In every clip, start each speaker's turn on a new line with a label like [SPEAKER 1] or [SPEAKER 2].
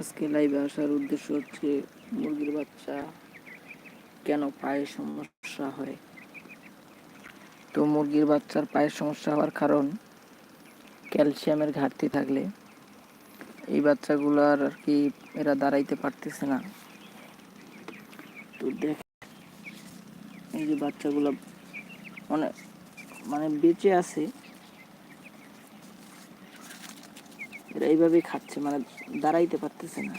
[SPEAKER 1] আজকে লাইভে আসার উদ্দেশ্য হচ্ছে, মুরগির বাচ্চা কেন পায়ের সমস্যা হয়? তো মুরগির বাচ্চার পায়ের সমস্যা হওয়ার কারণ ক্যালসিয়ামের ঘাটতি থাকলে এই বাচ্চাগুলার আর কি এরা দাঁড়াইতে পারতেছে না। তো দেখ, এই যে বাচ্চাগুলো অনেক মানে বেঁচে আছে এরা এইভাবেই খাচ্ছে মানে দাঁড়াইতে পারতেছে না।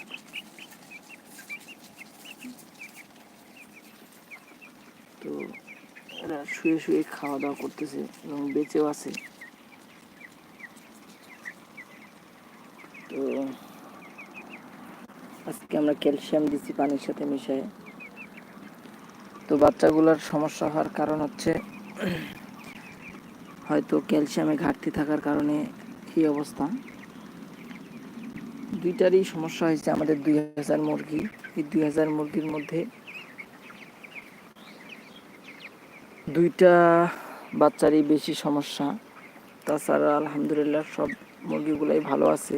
[SPEAKER 1] তো এরা শুয়ে শুয়ে খাওয়া দাওয়া করতেছে এবং বেঁচেও আছে। তো আজকে আমরা ক্যালসিয়াম দিচ্ছি পানির সাথে মিশায়। তো বাচ্চাগুলোর সমস্যা হওয়ার কারণ হচ্ছে, হয়তো ক্যালসিয়ামে ঘাটতি থাকার কারণে এই অবস্থা। দুইটারই সমস্যা হয়েছে আমাদের দুই হাজার মুরগি। এই দুই হাজার মুরগির মধ্যে দুইটা বাচ্চারই বেশি সমস্যা। তাছাড়া আলহামদুলিল্লাহ সব মুরগিগুলাই ভালো আছে।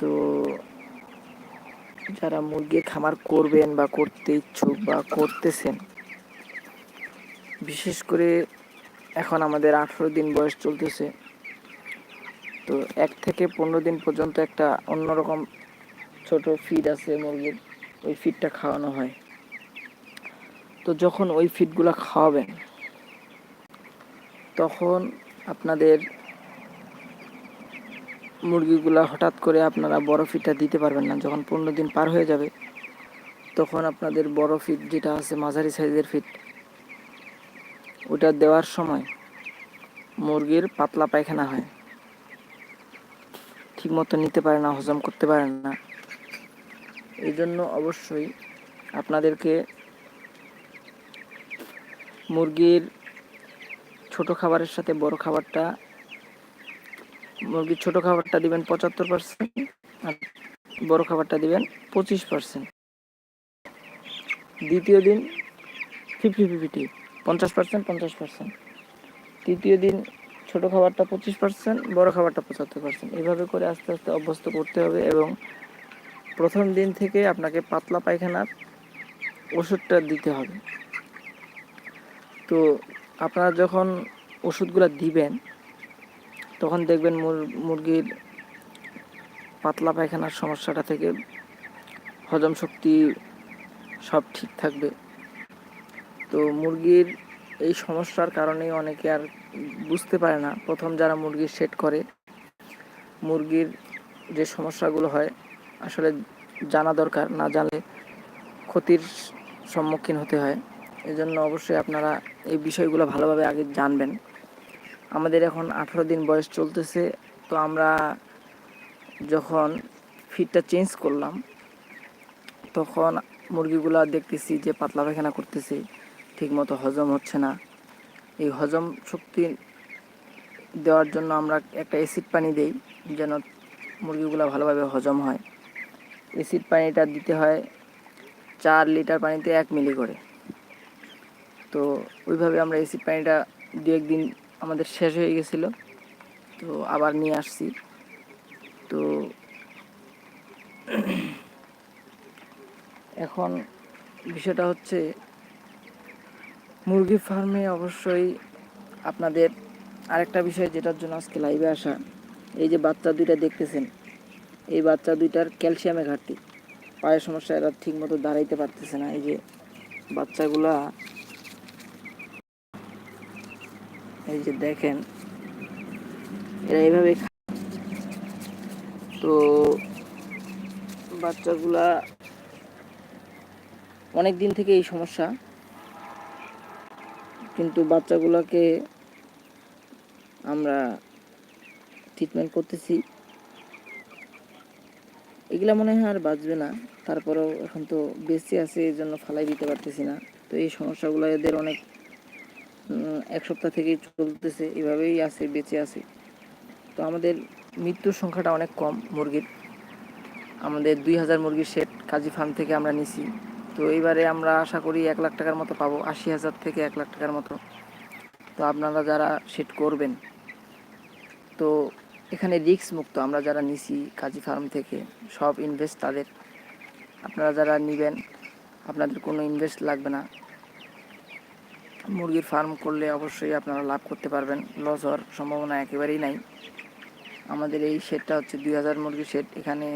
[SPEAKER 1] তো যারা মুরগির খামার করবেন বা করতে ইচ্ছুক বা করতেছেন, বিশেষ করে এখন আমাদের আঠেরো দিন বয়স চলতেছে তো এক থেকে পনেরো দিন পর্যন্ত একটা অন্যরকম ছোট ফিড আছে মুরগির, ওই ফিডটা খাওয়ানো হয়। তো যখন ওই ফিডগুলো খাওয়াবেন, তখন আপনাদের মুরগিগুলা হঠাৎ করে আপনারা বড় ফিডটা দিতে পারবেন না। যখন পনেরো দিন পার হয়ে যাবে, তখন আপনাদের বড় ফিড যেটা আছে, মাঝারি সাইজের ফিড ওটা দেওয়ার সময় মুরগির পাতলা পায়খানা হয়। ঠিক মতো নিতে পারে না, হজম করতে পারে না। এই জন্য অবশ্যই আপনাদেরকে মুরগির ছোট খাবারের সাথে বড় খাবারটা, মুরগির ছোট খাবারটা দিবেন পঁচাত্তর পার্সেন্ট আর বড় খাবারটা দিবেন পঁচিশ পার্সেন্ট দ্বিতীয় দিন ফিফটি ফিফটি পঞ্চাশ পার্সেন্ট পঞ্চাশ পার্সেন্ট তৃতীয় দিন ছোট খাবারটা পঁচিশ পার্সেন্ট বড় খাবারটা পঁচাত্তর পার্সেন্ট এভাবে করে আস্তে আস্তে অভ্যস্ত করতে হবে এবং প্রথম দিন থেকে আপনাকে পাতলা পায়খানার ওষুধটা দিতে হবে। তো আপনারা যখন ওষুধগুলো দিবেন, তখন দেখবেন মুরগির পাতলা পায়খানার সমস্যাটা থেকে হজম শক্তি সব ঠিক থাকবে। তো মুরগির এই সমস্যার কারণেই অনেকে আর বুঝতে পারে না। প্রথম যারা মুরগির সেট করে, মুরগির যে সমস্যাগুলো হয়, আসলে জানা দরকার, না জানলে ক্ষতির সম্মুখীন হতে হয়। এজন্য অবশ্যই আপনারা এই বিষয়গুলো ভালোভাবে আগে জানবেন। আমাদের এখন আঠারো দিন বয়স চলতেছে, তো আমরা যখন ফিডটা চেঞ্জ করলাম, তখন মুরগিগুলো দেখতেছি যে পাতলা পায়খানা করতেছে, ঠিকমতো হজম হচ্ছে না। এই হজম শক্তি দেওয়ার জন্য আমরা একটা অ্যাসিড পানি দেই, যেন মুরগিগুলো ভালোভাবে হজম হয়। অ্যাসিড পানিটা দিতে হয় চার লিটার পানিতে এক মিলি করে। তো ওইভাবে আমরা অ্যাসিড পানিটা দু একদিন আমাদের শেষ হয়ে গেছিল, তো আবার নিয়ে আসছি। তো এখন বিষয়টা হচ্ছে মুরগি ফার্মে অবশ্যই আপনাদের আরেকটা বিষয় যেটার জন্য আজকে লাইভে আসা। এই যে বাচ্চা দুইটা দেখতেছেন, এই বাচ্চা দুইটার ক্যালসিয়ামে ঘাটতি। পায়ের সমস্যা, এরা ঠিক মতো দাঁড়াইতে পারতেছে না। এই যে বাচ্চাগুলা, এই যে দেখেন, এরা এইভাবে তো বাচ্চাগুলা অনেক দিন থেকে এই সমস্যা। কিন্তু বাচ্চাগুলোকে আমরা ট্রিটমেন্ট করতেছি। এগুলা মনে হয় আর বাঁচবে না। তারপরেও এখন তো বেঁচে আছে, এই জন্য ফালাই দিতে পারতেছি না। তো এই সমস্যাগুলো এদের অনেক এক সপ্তাহ থেকেই চলতেছে, এভাবেই আছে, বেঁচে আছে। তো আমাদের মৃত্যুর সংখ্যাটা অনেক কম মুরগির। আমাদের দুই হাজার মুরগির সেট কাজী ফার্ম থেকে আমরা নিছি। তো এইবারে আমরা আশা করি এক লাখ টাকার মতো পাবো, আশি হাজার থেকে এক লাখ টাকার মতো। তো আপনারা যারা সেট করবেন, তো এখানে রিস্ক মুক্ত আমরা যারা নিছি কাজী ফার্ম থেকে, সব ইনভেস্ট তাদের আপনারা যারা নেবেন, আপনাদের কোনো ইনভেস্ট লাগবে না। মুরগির ফার্ম করলে অবশ্যই আপনারা লাভ করতে পারবেন লস হওয়ার সম্ভাবনা একেবারেই নাই। আমাদের এই শেডটা হচ্ছে দুই হাজার মুরগির শেড এখানে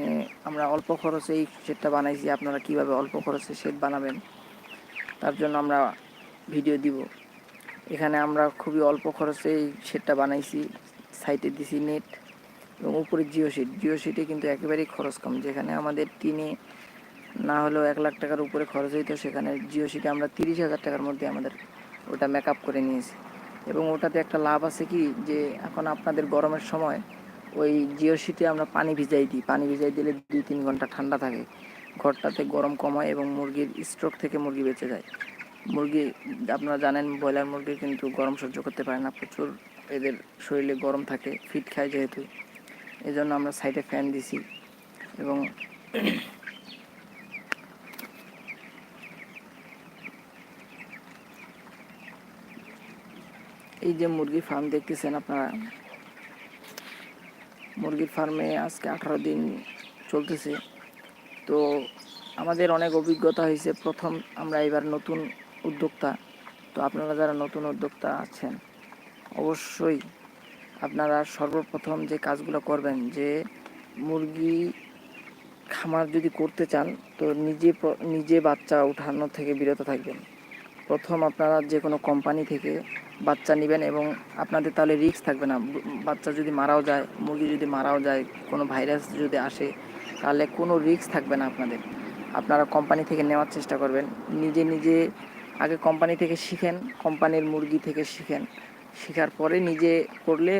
[SPEAKER 1] আমরা অল্প খরচে এই শেডটা বানাইছি। আপনারা কীভাবে অল্প খরচে শেড বানাবেন, তার জন্য আমরা ভিডিও দিব। এখানে আমরা খুবই অল্প খরচে এই শেডটা বানাইছি সাইটে দিছি নেট এবং উপরে জিও শিট জিও শিটে কিন্তু একেবারেই খরচ কম। যেখানে আমাদের টিনে না হলেও এক লাখ টাকার উপরে খরচ হইতো, সেখানে জিও শিটে আমরা তিরিশ হাজার টাকার মধ্যে আমাদের ওটা মেকআপ করে নিয়েছি। এবং ওটাতে একটা লাভ আছে কি? যে এখন আপনাদের গরমের সময় ওই জিও শিটে আমরা পানি ভিজাই দিই। পানি ভিজাই দিলে দুই তিন ঘণ্টা ঠান্ডা থাকে। ঘরটাতে গরম কম হয় এবং মুরগির স্ট্রোক থেকে মুরগি বেঁচে যায়। মুরগি, আপনারা জানেন ব্রয়লার মুরগি কিন্তু গরম সহ্য করতে পারে না। প্রচুর এদের শরীরে গরম থাকে, ফিট খায় যেহেতু। এই জন্য আমরা সাইডে ফ্যান দিছি এবং এই যে মুরগির ফার্ম দেখতেছেন আপনারা মুরগির ফার্মে আজকে আঠারো দিন চলতেছে। তো আমাদের অনেক অভিজ্ঞতা হয়েছে। প্রথম আমরা এবার নতুন উদ্যোক্তা। তো আপনারা যারা নতুন উদ্যোক্তা আছেন, অবশ্যই আপনারা সর্বপ্রথম যে কাজগুলো করবেন, যে মুরগি খামার যদি করতে চান, তো নিজে নিজে বাচ্চা উঠানো থেকে বিরত থাকবেন। প্রথম আপনারা যে কোনো কোম্পানি থেকে বাচ্চা নেবেন এবং আপনাদের তাহলে রিস্ক থাকবে না। বাচ্চা যদি মারাও যায়, মুরগি যদি মারাও যায়, কোনো ভাইরাস যদি আসে, তাহলে কোনো রিস্ক থাকবে না আপনাদের। আপনারা কোম্পানি থেকে নেওয়ার চেষ্টা করবেন। নিজে নিজে আগে কোম্পানি থেকে শিখেন কোম্পানির মুরগি থেকে শিখেন। শেখার পরে নিজে করলে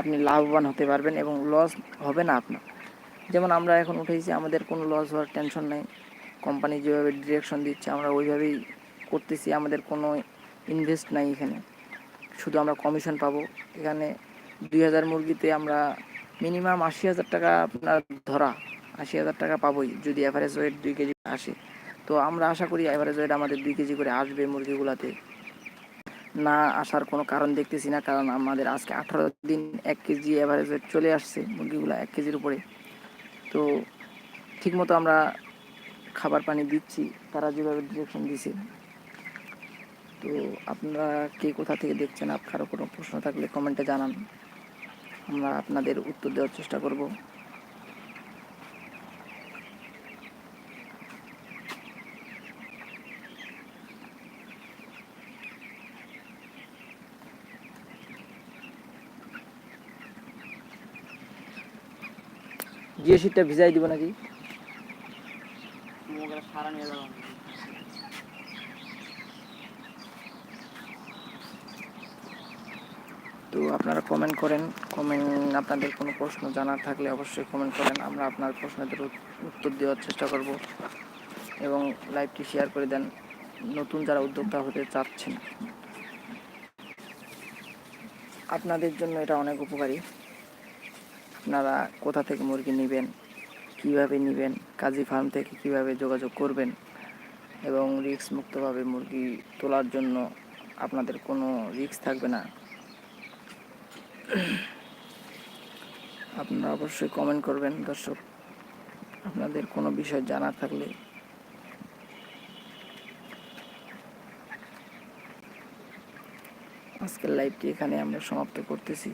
[SPEAKER 1] আপনি লাভবান হতে পারবেন এবং লস হবে না আপনার। যেমন আমরা এখন উঠেছি, আমাদের কোনো লস হওয়ার টেনশন নেই। কোম্পানি যেভাবে ডিরেকশন দিচ্ছে, আমরা ওইভাবেই করতেছি, আমাদের কোনো ইনভেস্ট নাই এখানে। শুধু আমরা কমিশন পাবো। এখানে দুই হাজার মুরগিতে আমরা মিনিমাম আশি হাজার টাকা আপনার ধরা, আশি হাজার টাকা পাবোই, যদি অ্যাভারেজ ওয়েট দুই কেজি আসে। তো আমরা আশা করি অ্যাভারেজ ওয়েট আমাদের দুই কেজি করে আসবে মুরগিগুলাতে। না আসার কোনো কারণ দেখতেছি না, কারণ আমাদের আজকে আঠারো দিন এক কেজি অ্যাভারেজ ওয়েট চলে আসছে মুরগিগুলো এক কেজির উপরে। তো ঠিকমতো আমরা খাবার পানি দিচ্ছি, তারা যেভাবে ডিরেকশন দিছে। তো আপনারা কে কোথা থেকে দেখছেন আপ কারও কোনো প্রশ্ন থাকলে কমেন্টে জানান। আমরা আপনাদের উত্তর দেওয়ার চেষ্টা করব। জিও শিটটা ভিজাই দিব নাকি?
[SPEAKER 2] সারা নিয়ে যাব।
[SPEAKER 1] আপনারা কমেন্ট করেন। কমেন্ট আপনাদের কোনো প্রশ্ন জানার থাকলে অবশ্যই কমেন্ট করেন। আমরা আপনার প্রশ্নের উত্তর দেওয়ার চেষ্টা করব এবং লাইভটি শেয়ার করে দেন নতুন যারা উদ্যোক্তা হতে চাচ্ছেন। আপনাদের জন্য এটা অনেক উপকারী। আপনারা কোথা থেকে মুরগি নেবেন, কীভাবে নেবেন, কাজী ফার্ম থেকে কীভাবে যোগাযোগ করবেন এবং রিস্ক মুক্তভাবে মুরগি তোলার জন্য আপনাদের কোনো রিস্ক থাকবে না। আপনারা অবশ্যই কমেন্ট করবেন, দর্শক। আপনাদের কোনো বিষয় জানা থাকলে। আজকের লাইভটি এখানে আমরা সমাপ্ত করতেছি।